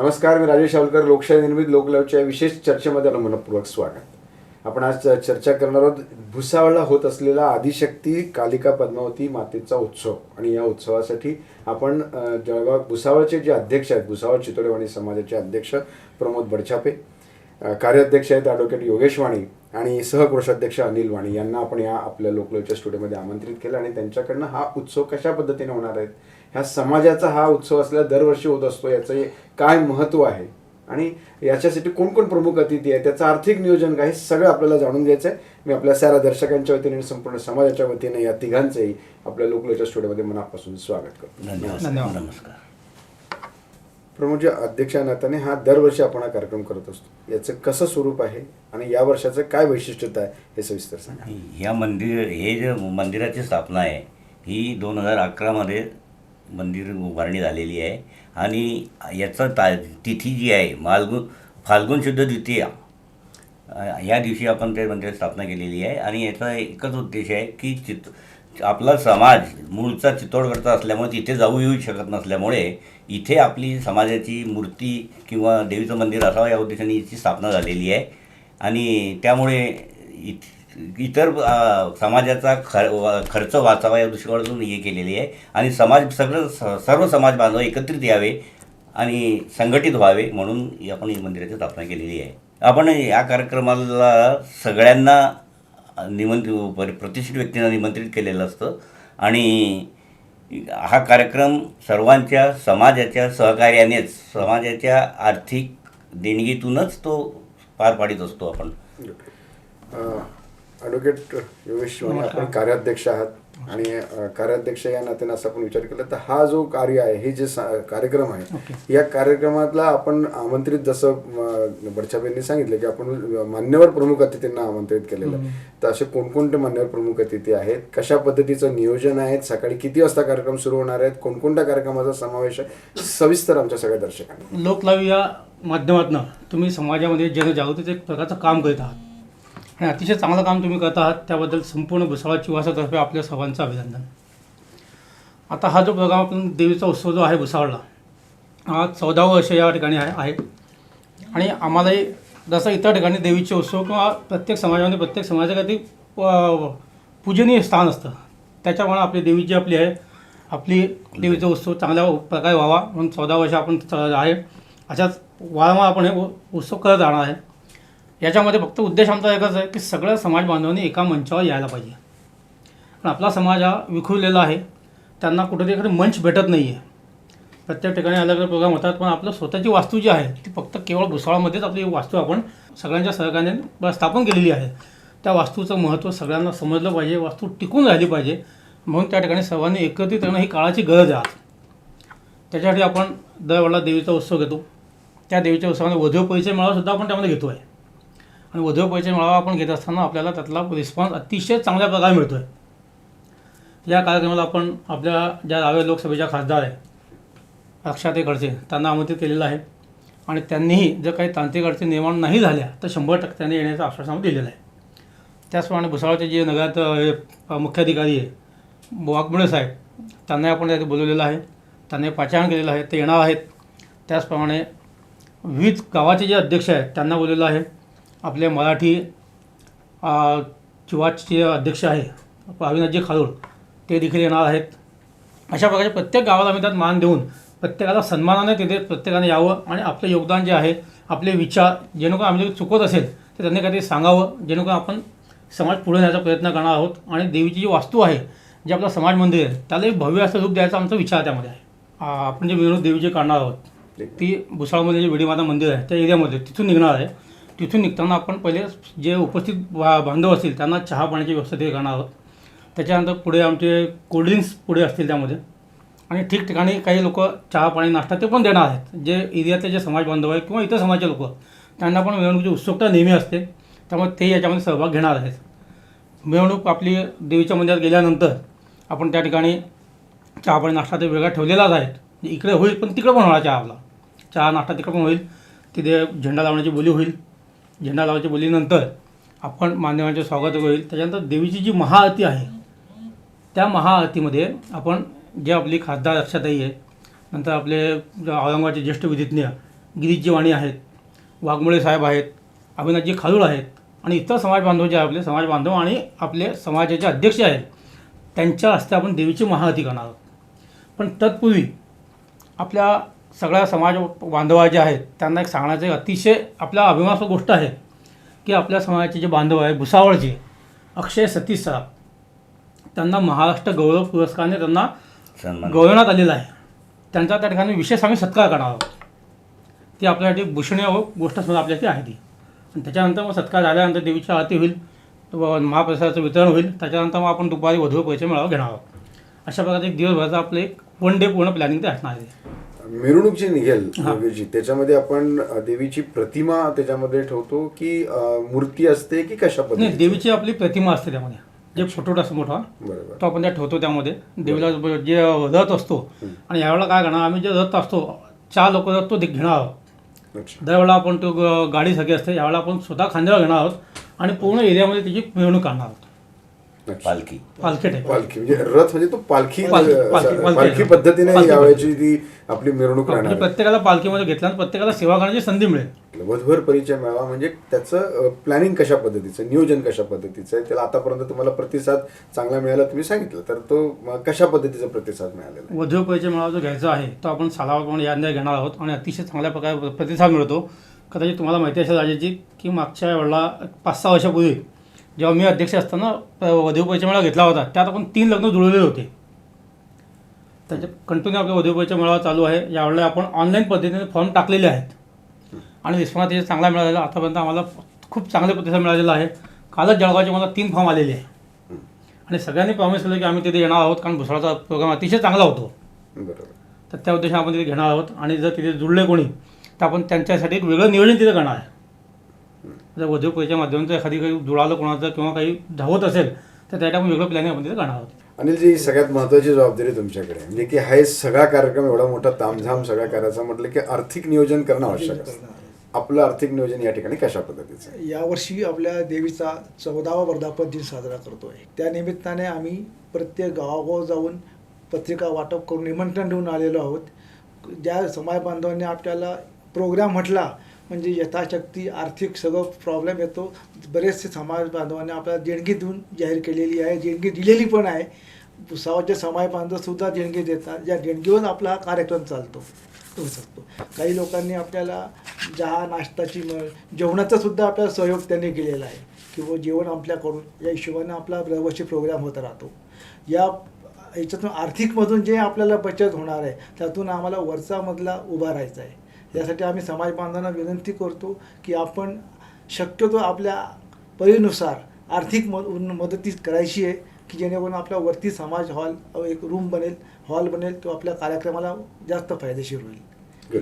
नमस्कार मी राजेश आवलकर लोकशाही निर्मित लोकलवच्या विशेष चर्चेमध्ये आपलं मनपूर्वक स्वागत. आपण आज चर्चा करणार आहोत भुसावळला होत असलेला आदिशक्ती कालिका पद्मावती मातेचा उत्सव. आणि या उत्सवासाठी आपण जळगाव भुसावळचे जे अध्यक्ष आहेत भुसावळ चितोडेवाणी समाजाचे अध्यक्ष प्रमोद बडछापे कार्याध्यक्ष आहेत ॲडव्होकेट योगेश वाणी आणि सहकोषाध्यक्ष अनिल वाणी यांना आपण या आपल्या लोकलच्या स्टुडिओमध्ये आमंत्रित केलं आणि त्यांच्याकडनं हा उत्सव कशा पद्धतीने होणार आहेत ह्या समाजाचा हा उत्सव असल्या दरवर्षी होत असतो याचं हे काय महत्त्व आहे? आणि याच्यासाठी कोण कोण प्रमुख अतिथी आहे त्याचं आर्थिक नियोजन काय? हे सगळं आपल्याला जाणून घ्यायचं आहे मी आपल्या साऱ्या दर्शकांच्या वतीने आणि संपूर्ण समाजाच्या वतीने या तिघांचंही आपल्या लोकलच्या स्टुडिओमध्ये मनापासून स्वागत करतो. नमस्कार प्रमुख अध्यक्ष या नात्याने हा दरवर्षी आपण हा कार्यक्रम करत असतो. याचं कसं स्वरूप आहे आणि या वर्षाचं काय वैशिष्ट्यता आहे हे सविस्तर सांगा. ह्या मंदिर हे जे मंदिराची स्थापना आहे ही दोन हजार अकरामध्ये मंदिर उभारणी झालेली आहे. आणि याचा ता तिथी जी आहे मालगुन फाल्गुन शुद्ध द्वितीया ह्या दिवशी आपण त्या मंदिराची स्थापना केलेली आहे. आणि याचा एकच उद्देश आहे की चित आपला समाज मूळचा चित्तोडगडचा असल्यामुळे तिथे जाऊ येऊ शकत नसल्यामुळे इथे आपली समाजाची मूर्ती किंवा देवीचं मंदिर असावं या उद्देशाने याची स्थापना झालेली आहे. आणि त्यामुळे इथे इतर समाजाचा खर खर्च वाचावा या दृष्टिकोनातून हे केलेली आहे. आणि समाज सगळं स- सर्व समाज बांधव एकत्रित यावे आणि संघटित व्हावे म्हणून ही आपण ही मंदिराची स्थापना केलेली आहे. आपण या कार्यक्रमाला सगळ्यांना निमंत्रित पर- प्रतिष्ठित व्यक्तींना निमंत्रित केलेलं असतं. आणि हा कार्यक्रम सर्वांच्या समाजाच्या सहकार्यानेच समाजाच्या आर्थिक देणगीतूनच तो पार पाडित असतो आपण. ॲडव्होकेट योगेश वाणी आपण कार्याध्यक्ष आहात. आणि कार्याध्यक्ष या नात्याने असं आपण विचार केला तर हा जो कार्य आहे हे जे कार्यक्रम आहे या कार्यक्रमातला आपण आमंत्रित जसं यांनी सांगितलं की आपण मान्यवर प्रमुख अतिथींना आमंत्रित केलेलं तर असे कोणकोणते मान्यवर प्रमुख अतिथी आहेत? कशा पद्धतीचं नियोजन आहे? सकाळी किती वाजता कार्यक्रम सुरू होणार आहेत? कोणकोणत्या कार्यक्रमाचा समावेश आहे? सविस्तर आमच्या सगळ्या दर्शकांना. लोकलाईव्ह या माध्यमातून तुम्ही समाजामध्ये जनजागृतीचं एक प्रकारचं काम करीत आहात. आणि अतिशय चांगलं काम तुम्ही करत आहात. त्याबद्दल संपूर्ण भुसावळची वासातर्फे आपल्या सर्वांचं अभिनंदन. आता हा जो प्रोग्राम आपण देवीचा उत्सव जो आहे भुसावळला हा चौदावं वर्ष या ठिकाणी आहे आहे. आणि आम्हालाही जसं इतर ठिकाणी देवीचे उत्सव किंवा प्रत्येक समाजामध्ये प्रत्येक समाजासाठी पूजनीय स्थान असतं. त्याच्यामुळे आपली देवी जी आपली आहे आपली देवीचा उत्सव चांगल्या प्रकारे व्हावा म्हणून चौदा वर्ष आपण आहे. अशाच वारंवार आपण हे उत्सव करत राहणार आहे. याच्यामध्ये फक्त उद्देश आमचा एकच आहे की सगळ्या समाज बांधवांनी एका मंचावर यायला पाहिजे. पण आपला समाज हा विखुरलेला आहे. त्यांना कुठेतरी एखादं मंच भेटत नाही आहे प्रत्येक ठिकाणी अलग अलग प्रोग्राम होतात पण आपलं स्वतःची वास्तू जी आहे ती फक्त केवळ भुसाळामध्येच आपली वास्तू आपण सगळ्यांच्या सहकार्याने स्थापन केलेली आहे. त्या वास्तूचं महत्त्व सगळ्यांना समजलं पाहिजे वास्तू टिकून राहिली पाहिजे. म्हणून त्या ठिकाणी सर्वांनी एकत्रित येणं ही काळाची गरज आहे. त्याच्यासाठी आपण दरवेळेला देवीचा उत्सव घेतो. त्या देवीच्या उत्सवामध्ये वधू परिचय मिळावासुद्धा आपण त्यामध्ये घेतो आहे आणि वधू परिचय मेळावा आपण घेत असताना आपल्याला त्यातला रिस्पॉन्स अतिशय चांगल्या प्रकारे मिळतो आहे या कार्यक्रमाला आपण आपल्या ज्या रावे लोकसभेच्या खासदार आहे अक्षाते खडसे त्यांना आमंत्रित केलेलं आहे. आणि त्यांनीही जर काही तांत्रिक अडचणी निर्माण नाही झाल्या तर शंभर टक्क्याने येण्याचं आश्वासन दिलेलं आहे. त्याचप्रमाणे भुसावळचे जे नगरात हे, मुख्याधिकारी आहे वाघमुळे साहेब त्यांनाही आपण त्यात बोलवलेलं आहे. त्यांनी पाचारण केलेलं आहे ते येणार आहेत. त्याचप्रमाणे विविध गावाचे जे अध्यक्ष आहेत त्यांना बोललेलं आहे. आपले मराठी चिवाचे अध्यक्ष आहे अविनाथजी खारोड ते देखील येणार आहेत. अशा प्रकारे प्रत्येक गावाला आम्ही त्यात मान देऊन प्रत्येकाला सन्मानाने तिथे प्रत्येकाने यावं आणि आपलं योगदान जे आहे आपले विचार जेणेकरून आम्ही चुकत असेल तर त्यांनी काहीतरी सांगावं जेणेकरून आपण समाज पुढे न्यायचा प्रयत्न करणार आहोत. आणि देवीची जी वास्तू आहे जे आपलं समाज मंदिर आहे त्याला एक भव्य असं रूप द्यायचा आमचा विचार त्यामध्ये आहे. आपण जे मिरवणूक देवीची काढणार आहोत ती भुसाळमध्ये जे वेडीमाता मंदिर आहे त्या एरियामध्ये तिथून निघणार आहे. तिथून निघताना आपण पहिले जे उपस्थित बा- बांधव असतील त्यांना चहा पाण्याची व्यवस्था तिथे करणार आहोत. त्याच्यानंतर पुढे आमचे कोल्ड्रिंक्स पुढे असतील त्यामध्ये. आणि ठिकठिकाणी काही लोक चहा पाणी नाश्ता ते पण देणार आहेत. जे एरियातले जे समाज बांधव आहे किंवा इतर समाजाचे लोक त्यांना पण मिरवणुकीची उत्सुकता नेहमी असते. त्यामुळे ते याच्यामध्ये सहभाग घेणार आहेत. मिरवणूक आपली देवीच्या मंदिरात गेल्यानंतर आपण त्या ठिकाणी चहा पाणी नाश्ता ते वेगळा ठेवलेलाच आहे. इकडे होईल पण तिकडे पण होणार चहा आपला. चहा नाश्ता तिकडे पण होईल. तिथे झेंडा लावण्याची बोली होईल. झेंडा लावायच्या बोलीनंतर आपण मान्यवांचे स्वागत होईल. त्याच्यानंतर देवीची जी महाआरती आहे त्या महाआरतीमध्ये आपण जे आपली खासदार अक्षताई आहे नंतर आपले जे औरंगाबादचे ज्येष्ठ विधिज्ञ गिरीशजी वाणी आहेत वाघमोळे साहेब आहेत अभिनाथजी खालूळ आहेत आणि इतर समाज बांधव जे आपले समाज बांधव आणि आपले समाजाचे अध्यक्ष आहेत त्यांच्या हस्ते आपण देवीची महाआरती करणार आहोत. पण तत्पूर्वी आपल्या सगळ्या समाज बांधवा जे आहेत त्यांना एक सांगण्याचं एक अतिशय आपल्या अभिमानास्पद गोष्ट आहे की आपल्या समाजाचे जे बांधव आहे भुसावळचे अक्षय सतीश सराफ त्यांना महाराष्ट्र गौरव पुरस्काराने त्यांना गौरवण्यात आलेला आहे. त्यांचा त्या ठिकाणी विशेष आम्ही सत्कार करणार आहोत. ती आपल्यासाठी भूषणीय गोष्ट सुद्धा आपल्यासाठी आहे ती. आणि त्याच्यानंतर मग सत्कार झाल्यानंतर देवीची आरती होईल महाप्रसादाचं वितरण होईल त्याच्यानंतर मग आपण दुपारी वधू पैसे मेळावा घेणार आहोत. अशा प्रकारचे एक दिवसभराचं आपलं एक वन डे पूर्ण प्लॅनिंग ते असणार आहे. मिरवणूक जी निघेल त्याच्यामध्ये आपण देवीची प्रतिमा त्याच्यामध्ये ठेवतो की मूर्ती असते की कशा नाही पद्धतीची? देवीची आपली प्रतिमा असते त्यामध्ये. जे फोटो असतो मोठा तो आपण त्या ठेवतो त्यामध्ये. देवीला जे रथ असतो आणि यावेळेला काय करणार आम्ही जे रथ असतो चार लोक रथ तो घेणार आहोत. दरवेळेला आपण तो गाडी सगळी असते यावेळेला आपण स्वतः खांद्यावर घेणार आहोत आणि पूर्ण एरियामध्ये त्याची मिरवणूक काढणार आहोत. पालखी. पालखी पालखी म्हणजे रथ म्हणजे तो पालखी पालखी- पद्धतीने. यावेळेची ती आपली मिरवणूक म्हणजे राहणार. प्रत्येकाला पालखीमध्ये घेतल्यानंतर प्रत्येकाला सेवा करण्याची संधी मिळेल. वधभर परिचय मेळावा म्हणजे त्याचं प्लॅनिंग कशा पद्धतीचं नियोजन कशा पद्धतीचं आहे त्याला आतापर्यंत तुम्हाला प्रतिसाद चांगला मिळाला तुम्ही सांगितलं. तर तो कशा पद्धतीचा प्रतिसाद मिळालेला आहे? वधू पैसे मेळावा जो घ्यायचा आहे तो आपण सालावर यंदा घेणार आहोत आणि अतिशय चांगल्या प्रकारे प्रतिसाद मिळतो. कदाचित तुम्हाला माहिती असेल राजेशजी की मागच्या वेळेला पाच सहा वर्षापूर्वी जेव्हा मी अध्यक्ष असताना वधू पैसे मेळावा घेतला होता त्यात आपण तीन लग्न जुळवलेले होते. त्याच्यात कंटिन्यू आपला वधू पैसे मेळावा चालू आहे. यावेळेला आपण ऑनलाईन पद्धतीने फॉर्म टाकलेले आहेत. आणि रिस्पॉन्स त्याचे चांगला मिळालेला आतापर्यंत आम्हाला खूप चांगले प्रतिसाद मिळालेला आहे. कालच जळगावचे मला तीन फॉर्म आलेले आहे आणि सगळ्यांनी प्रॉमिस केलं की आम्ही तिथे येणार आहोत कारण भुसाळाचा प्रोग्राम अतिशय चांगला होतो. तर त्या उद्देशाने आपण तिथे घेणार आहोत. आणि जर तिथे जुळले कोणी तर आपण त्यांच्यासाठी एक वेगळं नियोजन तिथे करणार आहे. जर वधू पैच्या माध्यमातून एखादी काही जुळालं कोणाचं किंवा काही धावत असेल तर त्यासाठी आपण वेगळं प्लॅनिंग आपण तिथे करणार आहोत अनिलजी ही सगळ्यात महत्वाची जबाबदारी तुमच्याकडे आहे. म्हणजे की हा सगळा कार्यक्रम एवढा मोठा तामझाम सगळा करायचा म्हटलं की आर्थिक नियोजन करणं आवश्यक असतं आपलं आर्थिक नियोजन या ठिकाणी कशा पद्धतीचं आहे? यावर्षी आपल्या देवीचा चौदावा वर्धापन दिन साजरा करतोय त्या निमित्ताने आम्ही प्रत्येक गावागाव जाऊन पत्रिका वाटप करून निमंत्रण देऊन आलेलो आहोत ज्या समाज बांधवांनी आपल्याला प्रोग्राम म्हटला म्हणजे यथाशक्ती आर्थिक सगळं प्रॉब्लेम येतो. बरेचसे समाज बांधवांनी आपल्याला देणगी देऊन जाहीर केलेली आहे देणगी दिलेली पण आहे. भुसावाचे समाज बांधवसुद्धा देणगी देतात. ज्या देणगीवर आपला हा कार्यक्रम चालतो. होऊ शकतो. काही लोकांनी आपल्याला चहा नाश्ताची म जेवणाचा सुद्धा आपल्याला सहयोग त्यांनी केलेला आहे. किंवा जेवण आपल्याकडून या हिशोबाने आपला दरवर्षी प्रोग्राम होत राहतो. या याच्यातून आर्थिकमधून जे आपल्याला बचत होणार आहे त्यातून आम्हाला वरचामधला उभा राहायचा आहे. यासाठी आम्ही समाज बांधवांना विनंती करतो की आपण शक्यतो आपल्या परीनुसार आर्थिक मद मदती करायची आहे की जेणेकरून आपल्या वरती समाज हॉल एक रूम बनेल हॉल बनेल तो आपल्या कार्यक्रमाला जास्त फायदेशीर होईल.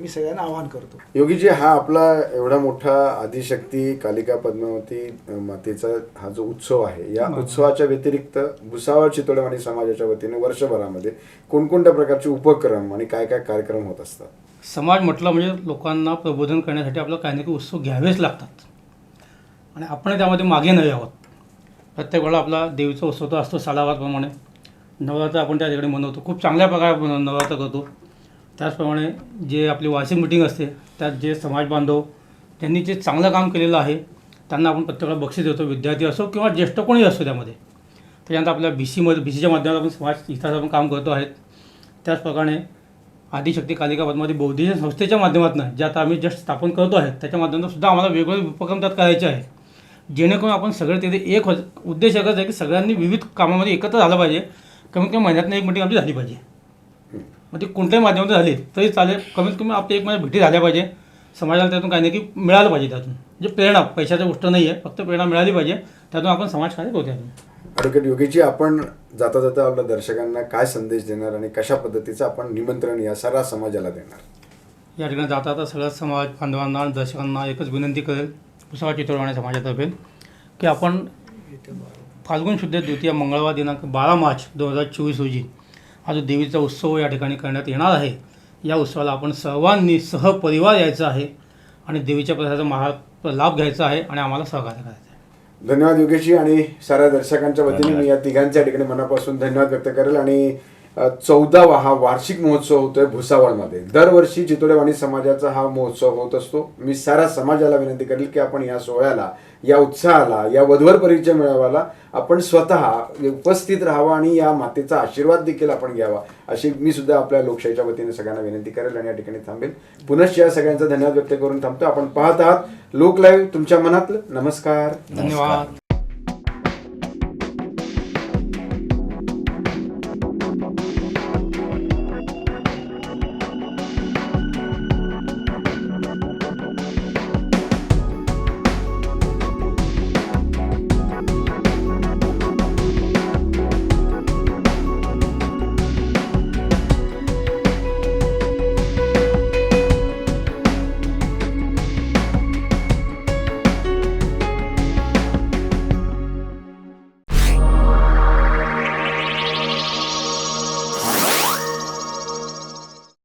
मी सगळ्यांना आवाहन करतो. योगीजी हा आपला एवढा मोठा आदिशक्ती कालिका पद्मावती मातेचा हा जो उत्सव आहे या. उत्सवाच्या व्यतिरिक्त भुसावळ चितोडवाणी समाजाच्या वतीने वर्षभरामध्ये कोणकोणत्या प्रकारचे उपक्रम आणि काय काय कार्यक्रम होत असतात? समाज म्हटलं म्हणजे लोकांना प्रबोधन करण्यासाठी आपल्याला काही ना काही उत्सव घ्यावेच लागतात. आणि आपण त्यामध्ये मागे नाही आहोत. प्रत्येक वेळा आपला देवीचा उत्सव तर असतो सालावारप्रमाणे. नवरात्र आपण त्या ठिकाणी मनवतो. खूप चांगल्या प्रकारे आपण नवरात्र करतो. त्याचप्रमाणे जे आपली वार्षिक मिटिंग असते त्यात जे समाज बांधव त्यांनी जे चांगलं काम केलेलं आहे त्यांना आपण प्रत्येकाला बक्षीस देतो. विद्यार्थी असो किंवा ज्येष्ठ कोणी असो त्यामध्ये. त्याच्यानंतर आपल्या बी सीमध्ये बी सीच्या माध्यमातून आपण समाज इतिहास आपण काम करतो आहेत. त्याचप्रमाणे आदिशक्ती कालिका पद्मावती बौद्धिक संस्थेच्या माध्यमातून जे आता आम्ही जस्ट स्थापन करतो आहे त्याच्या माध्यमातून सुद्धा आम्हाला वेगवेगळे उपक्रम त्यात करायचे आहेत. जेणेकरून आपण सगळे तिथे एक उद्देश एकच आहे की सगळ्यांनी विविध कामामध्ये एकत्र झालं पाहिजे. कमीत कमी महिन्यातनं एक मिटिंग आमची झाली पाहिजे. मग ती कोणत्याही माध्यमातून झाली तरी चालेल. कमीत कमी आपली एक महिन्यात भेटी झाल्या पाहिजे. समाजाला त्यातून काही नाही की मिळालं पाहिजे त्यातून. जे प्रेरणा पैशाची गोष्ट नाही आहे फक्त प्रेरणा मिळाली पाहिजे त्यातून आपण समाजकार्य करू त्यातून. ॲडव्होकेट योगीजी आपण जाता जाता आपल्या दर्शकांना काय संदेश देणार आणि कशा पद्धतीचं आपण निमंत्रण या सारा समाजाला देणार? या ठिकाणी जाता आता सगळ्या समाज बांधवांना आणि दर्शकांना एकच विनंती करेल पुसावा चित्रवाणी समाजातर्फे की आपण फाल्गुन शुद्ध द्वितीय मंगळवार दिनांक बारा मार्च दोन हजार चोवीस रोजी हा जो देवीचा उत्सव या ठिकाणी करण्यात येणार आहे या उत्सवाला आपण सर्वांनी सहपरिवार यायचं आहे आणि देवीच्या प्रसादाचा महा लाभ घ्यायचा आहे आणि आम्हाला सहकार्य करायचं आहे. धन्यवाद योगेशजी आणि साऱ्या दर्शकांच्या वतीने मी या तिघांच्या ठिकाणी मनापासून धन्यवाद व्यक्त करेल आणि चौदावा हा वार्षिक महोत्सव होतोय भुसावळमध्ये. दरवर्षी चितोडेवाणी समाजाचा हा महोत्सव होत असतो. मी साऱ्या समाजाला विनंती करेल की आपण या सोहळ्याला या उत्साहाला या वधवर परिचय मेळाव्याला आपण स्वतः उपस्थित राहावा आणि या मातेचा आशीर्वाद देखील आपण घ्यावा अशी मी सुद्धा आपल्या लोकशाहीच्या वतीने सगळ्यांना विनंती करेल आणि या ठिकाणी थांबेल. पुनश्च या सगळ्यांचा धन्यवाद व्यक्त करून थांबतो. आपण पाहत आहात लोक लाईव्ह तुमच्या मनातलं. नमस्कार. धन्यवाद.